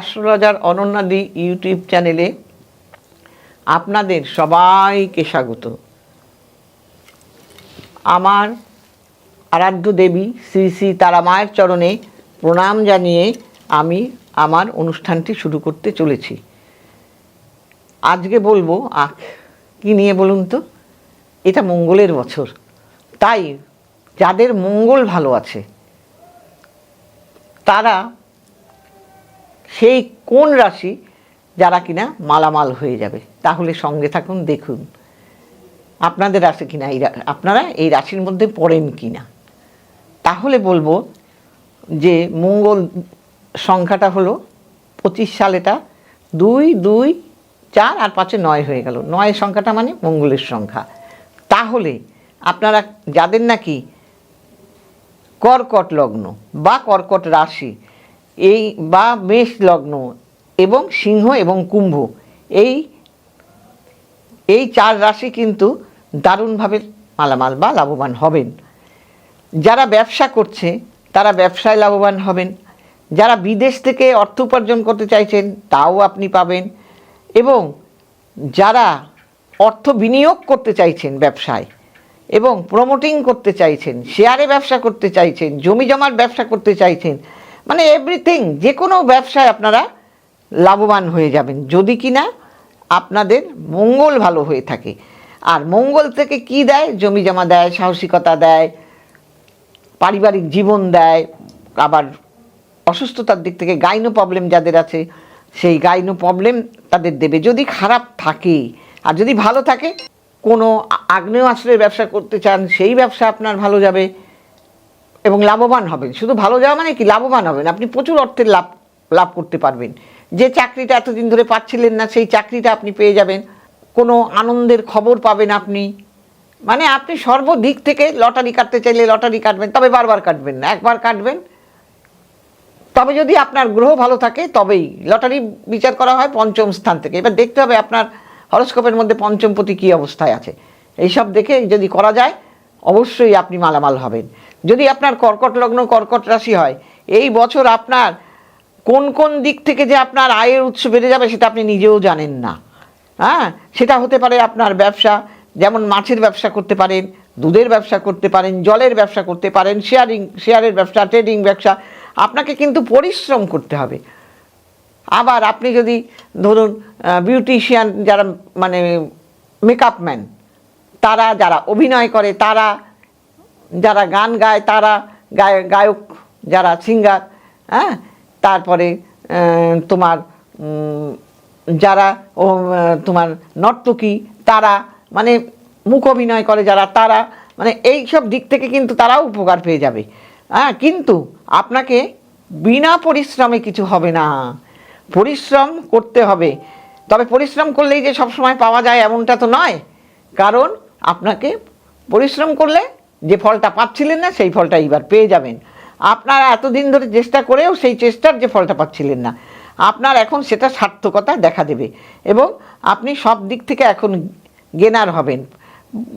Astrologer অনন্যাদি YouTube চ্যানেলে আপনাদের সবাইকে স্বাগত। আমার আরাধ্য দেবী শ্রী শ্রী তারা মায়ের চরণে প্রণাম জানিয়ে আমি আমার অনুষ্ঠানটি শুরু করতে চলেছি। আজকে বলব আহ, কি নিয়ে বলুন তো? এটা মঙ্গলের বছর। তাই যাদের মঙ্গল ভালো আছে তারা সেই কোন রাশি যারা কিনা মালামাল হয়ে যাবে? তাহলে সঙ্গে থাকুন, দেখুন। আপনাদের রাশি কিনা এই আপনারা এই রাশির মধ্যে পড়েন কিনা? তাহলে বলব যে মঙ্গল সংখ্যাটা হলো পঁচিশ সালেটা দুই দুই, চার আর পাঁচে নয় হয়ে গেল। নয় সংখ্যাটা মানে মঙ্গলের সংখ্যা। তাহলে আপনারা যাদের নাকি কর্কট লগ্ন বা কর্কট রাশি এই বা মেষ লগ্ন এবং সিংহ এবং কুম্ভ, এই এই চার রাশি কিন্তু দারুণভাবে মালামাল বা লাভবান হবেন। যারা ব্যবসা করছে, তারা ব্যবসায় লাভবান হবেন। যারা বিদেশ থেকে অর্থ উপার্জন করতে চাইছেন, তাও আপনি পাবেন। এবং যারা অর্থ বিনিয়োগ করতে চাইছেন ব্যবসায় এবং প্রমোটিং করতে চাইছেন শেয়ারে ব্যবসা করতে চাইছেন, জমি জমার ব্যবসা করতে চাইছেন মানে এভরিথিং যে কোনো ব্যবসায় আপনারা লাভবান হয়ে যাবেন। যদি কি না আপনাদের মঙ্গল ভালো হয়ে থাকে। আর মঙ্গল থেকে কি দেয়? জমি জমা দেয়, সাহসিকতা দেয়, পারিবারিক জীবন দেয়, আবার অসুস্থতার দিক থেকে গাইনো প্রবলেম যাদের আছে, সেই গাইনো প্রবলেম তাদের দেবে। যদি খারাপ থাকে, আর যদি ভালো থাকে, কোনো আগ্নেয় আশ্রয়ের ব্যবসা করতে চান, সেই ব্যবসা আপনার ভালো যাবে। এবং লাভবান হবেন। শুধু ভালো যাওয়া মানে কি? লাভবান হবেন। আপনি প্রচুর অর্থের লাভ লাভ করতে পারবেন। যে চাকরিটা এতদিন ধরে পাচ্ছিলেন না, সেই চাকরিটা আপনি পেয়ে যাবেন। কোনো আনন্দের খবর পাবেন আপনি। মানে আপনি সর্বদিক থেকে লটারি কাটতে চাইলে লটারি কাটবেন, তবে বারবার কাটবেন না। একবার কাটবেন। তবে যদি আপনার গ্রহ ভালো থাকে, তবেই। লটারি বিচার করা হয় পঞ্চম স্থান থেকে। এবার দেখতে হবে আপনার হরস্কোপের মধ্যে পঞ্চমপতি কী অবস্থায় আছে। এইসব দেখে যদি করা যায় অবশ্যই আপনি মালামাল হবেন। যদি আপনার কর্কট লগ্ন, কর্কট রাশি হয়, এই বছর আপনার কোন কোন দিক থেকে যে আপনার আয়ের উৎস বেড়ে যাবে সেটা আপনি নিজেও জানেন না। হ্যাঁ? সেটা হতে পারে আপনার ব্যবসা, যেমন মাছের ব্যবসা করতে পারেন, দুধের ব্যবসা করতে পারেন, জলের ব্যবসা করতে পারেন, শেয়ারিং, শেয়ারের ব্যবসা, ট্রেডিং ব্যবসা, আপনাকে কিন্তু পরিশ্রম করতে হবে। আবার আপনি যদি ধরুন বিউটিশিয়ান যারা মানে মেকআপ ম্যান তারা যারা অভিনয় করে, তারা যারা গান গায়, তারা গায়, গায়ক যারা সিঙ্গার হ্যাঁ? তারপরে তোমার যারা তোমার নর্তকী, তারা মানে মুখ অভিনয় করে যারা, তারা মানে এই সব দিক থেকে কিন্তু তারাও উপকার পেয়ে যাবে। হ্যাঁ কিন্তু আপনাকে বিনা পরিশ্রমে কিছু হবে না। পরিশ্রম করতে হবে। তবে পরিশ্রম করলেই যে সবসময় পাওয়া যায় এমনটা তো নয়। কারণ আপনাকে পরিশ্রম করলে যে ফলটা পাচ্ছিলেন না, সেই ফলটা এইবার পেয়ে যাবেন। আপনারা এতদিন ধরে চেষ্টা করেও সেই চেষ্টার যে ফলটা পাচ্ছিলেন না, আপনার এখন সেটা সার্থকতা দেখা দেবে এবং আপনি সব দিক থেকে এখন গেনার হবেন।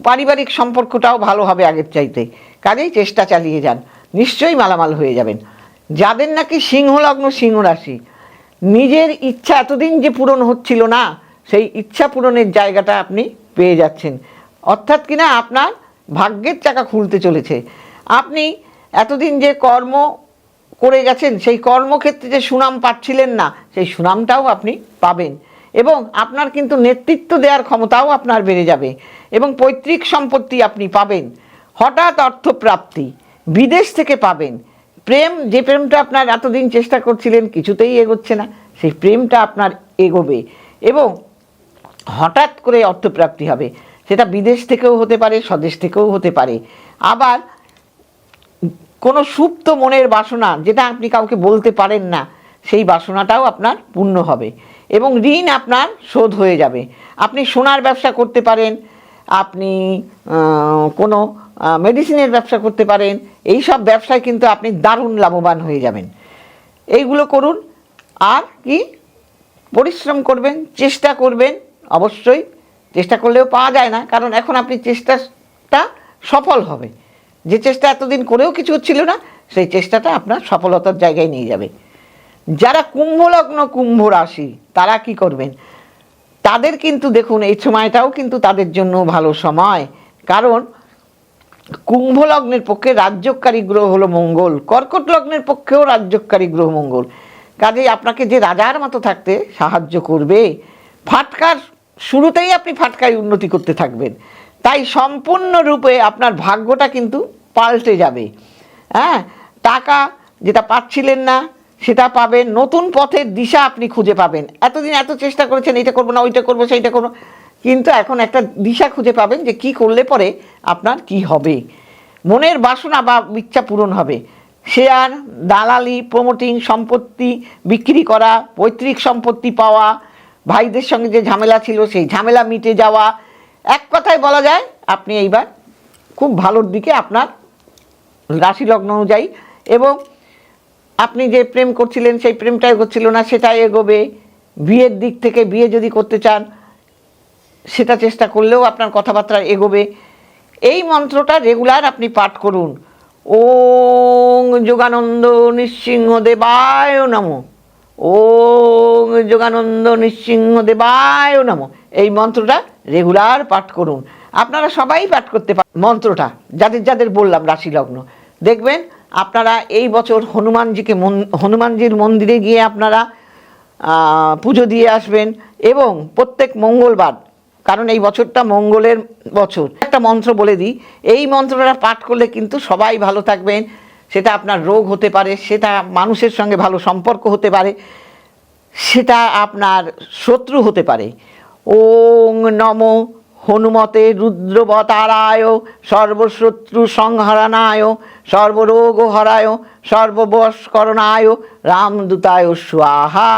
পারিবারিক সম্পর্কটাও ভালো হবে আগের চাইতে। কাজেই চেষ্টা চালিয়ে যান, নিশ্চয়ই মালামাল হয়ে যাবেন। যাদের নাকি সিংহ লগ্ন সিংহ রাশি, নিজের ইচ্ছা এতদিন যে পূরণ হচ্ছিল না, সেই ইচ্ছা পূরণের জায়গাটা আপনি পেয়ে যাচ্ছেন। অর্থাৎ কিনা আপনার ভাগ্যের চাকা খুলতে চলেছে। আপনি এতদিন যে কর্ম করে গেছেন, সেই কর্মক্ষেত্রে যে সুনাম পাচ্ছিলেন না, সেই সুনামটাও আপনি পাবেন এবং আপনার কিন্তু নেতৃত্ব দেওয়ার ক্ষমতাও আপনার বেড়ে যাবে এবং পৈতৃক সম্পত্তি আপনি পাবেন, হঠাৎ অর্থপ্রাপ্তি, বিদেশ থেকে পাবেন। প্রেম, যে প্রেমটা আপনার এতদিন চেষ্টা করছিলেন, কিছুতেই এগোচ্ছে না, সেই প্রেমটা আপনার এগোবে এবং হঠাৎ করে অর্থপ্রাপ্তি হবে। সেটা বিদেশ থেকেও হতে পারে, স্বদেশ থেকেও হতে পারে। আবার কোনো সুপ্ত মনের বাসনা যেটা আপনি কাউকে বলতে পারেন না, সেই বাসনাটাও আপনার পূর্ণ হবে এবং ঋণ আপনার শোধ হয়ে যাবে। আপনি সোনার ব্যবসা করতে পারেন, আপনি কোনো মেডিসিনের ব্যবসা করতে পারেন এই সব ব্যবসায় কিন্তু আপনি দারুণ লাভবান হয়ে যাবেন। এইগুলো করুন, আর কি পরিশ্রম করবেন, চেষ্টা করবেন, অবশ্যই চেষ্টা করলেও পাওয়া যায় না, কারণ এখন আপনি চেষ্টাটা সফল হবে। যে চেষ্টা এতদিন করেও কিছু হচ্ছিল না, সেই চেষ্টাটা আপনার সফলতার জায়গায় নিয়ে যাবে। যারা কুম্ভলগ্ন কুম্ভ রাশি, তারা কি করবেন? তাদের কিন্তু দেখুন, এই সময়টাও কিন্তু তাদের জন্য ভালো সময়। কারণ কুম্ভ লগ্নের পক্ষে রাজ্যকারী গ্রহ হলো মঙ্গল, কর্কট লগ্নের পক্ষেও রাজ্যকারী গ্রহ মঙ্গল। কাজেই আপনাকে যে রাজার মতো থাকতে সাহায্য করবে। ফাটকার শুরুতেই আপনি ফাটকায় উন্নতি করতে থাকবেন। তাই সম্পূর্ণরূপে আপনার ভাগ্যটা কিন্তু পাল্টে যাবে। হ্যাঁ? টাকা যেটা পাচ্ছিলেন না, সেটা পাবেন, নতুন পথের দিশা আপনি খুঁজে পাবেন। এতদিন এত চেষ্টা করেছেন, এইটা করব না, ওইটা করব, সেইটা করব। কিন্তু এখন একটা দিশা খুঁজে পাবেন যে কি করলে পরে আপনার কি হবে। মনের বাসনা বা ইচ্ছা পূরণ হবে। শেয়ার, দালালি, প্রমোটিং, সম্পত্তি বিক্রি করা, পৈতৃক সম্পত্তি পাওয়া ভাইদের সঙ্গে যে ঝামেলা ছিল, সেই ঝামেলা মিটে যাওয়া। এক কথায় বলা যায়, আপনি এইবার খুব ভালোর দিকে আপনার রাশি লগ্ন অনুযায়ী এবং আপনি যে প্রেম করছিলেন, সেই প্রেমটা এগোচ্ছিল না, সেটাই এগোবে। বিয়ের দিক থেকে বিয়ে যদি করতে চান, সেটা চেষ্টা করলেও আপনার কথাবার্তা এগোবে। এই মন্ত্রটা রেগুলার আপনি পাঠ করুন। ওং যোগানন্দ নৃসিংহ দেবায় নমঃ। ওং যোগানন্দ নৃসিংহ দেবায় নমঃ। এই মন্ত্রটা রেগুলার পাঠ করুন। আপনারা সবাই পাঠ করতে পারেন মন্ত্রটা, যাদের যাদের বললাম রাশি লগ্ন দেখবেন আপনারা এই বছর হনুমানজিকে মন- হনুমানজির মন্দিরে গিয়ে আপনারা পুজো দিয়ে আসবেন এবং প্রত্যেক মঙ্গলবার, কারণ এই বছরটা মঙ্গলের বছর। একটা মন্ত্র বলে দিই, এই মন্ত্রটা পাঠ করলে কিন্তু সবাই ভালো থাকবেন। সেটা আপনার রোগ হতে পারে, সেটা মানুষের সঙ্গে ভালো সম্পর্ক হতে পারে, সেটা আপনার শত্রু হতে পারে। ওং নম হনুমতে রুদ্রবতারায়, সর্বশত্রু সংহরণায়, সর্বরোগ হরায়, সর্ববশকরণায় রামদূতায় স্বাহা।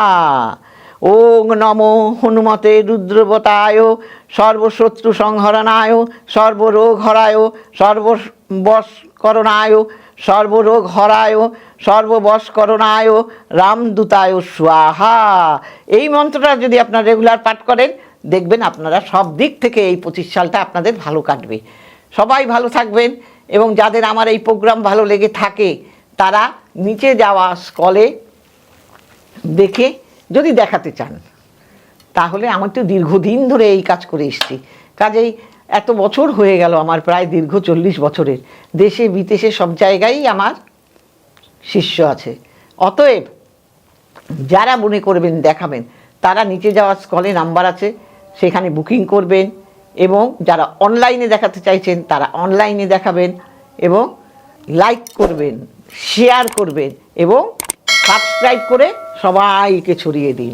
ওং নম হনুমতে রুদ্রবতায় সর্বশত্রু সংহরণায়, সর্বরোগ হরায় সর্ববশকরণায় সর্বরোগ হরায় সর্ববশকরণায় রামদূতায় স্বাহা। এই মন্ত্রটা যদি আপনারা রেগুলার পাঠ করেন, দেখবেন আপনারা সব দিক থেকে এই পঁচিশ সালটা আপনাদের ভালো কাটবে। সবাই ভালো থাকবেন এবং যাদের আমার এই প্রোগ্রাম ভালো লেগে থাকে, তারা নিচে যাওয়া স্কলে দেখে যদি দেখাতে চান। তাহলে আমার তো দীর্ঘদিন ধরে এই কাজ করে এসছি। কাজেই এত বছর হয়ে গেল আমার, প্রায় দীর্ঘ চল্লিশ বছরের। দেশে, বিদেশে সব জায়গায় আমার শিষ্য আছে। অতএব যারা মনে করবেন দেখাবেন, তারা নিচে যাওয়ার স্কলে নাম্বার আছে, সেখানে বুকিং করবেন এবং যারা অনলাইনে দেখাতে চাইছেন, তারা অনলাইনে দেখাবেন এবং লাইক করবেন, শেয়ার করবেন এবং সাবস্ক্রাইব করে সবাইকে ছড়িয়ে দিন।